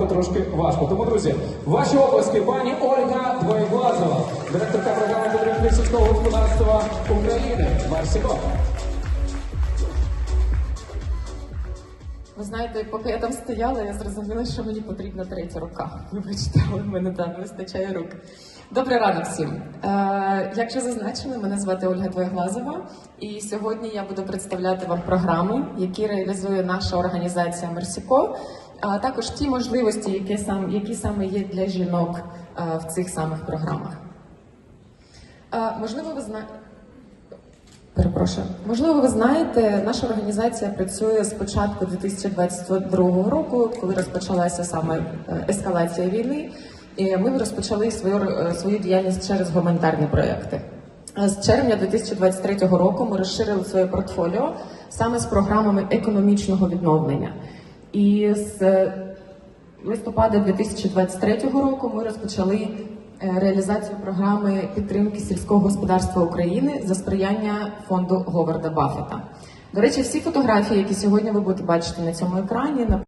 програми, трошки важко. Тому, друзі, ваші оплески, пані Ольга Двоєглазова, директорка програми підтримки сільського господарства України. Марсіко. Ви знаєте, поки я там стояла, я зрозуміла, що мені потрібна третя рука. Вибачте, але в мене там не вистачає рук. Добрий ранок всім. Е, як вже зазначили, мене звати Ольга Двоєглазова, і сьогодні я буду представляти вам програми, які реалізує наша організація Мерсіко, а також ті можливості, які сам які саме є для жінок е, в цих самих програмах. Е, можливо, ви знаєте. Перепрошую. Можливо, ви знаєте, наша організація працює з початку 2022 року, коли розпочалася саме е, ескалація війни. І ми розпочали свою свою діяльність через гуманітарні проекти. Е, З червня 2023 року ми розширили своє портфоліо саме з програмами економічного відновлення. І з е, листопада 2023 року ми розпочали е, реалізацію програми підтримки сільського господарства України за сприяння фонду Говарда Баффета. До речі, всі фотографії, які сьогодні ви будете бачити на цьому екрані,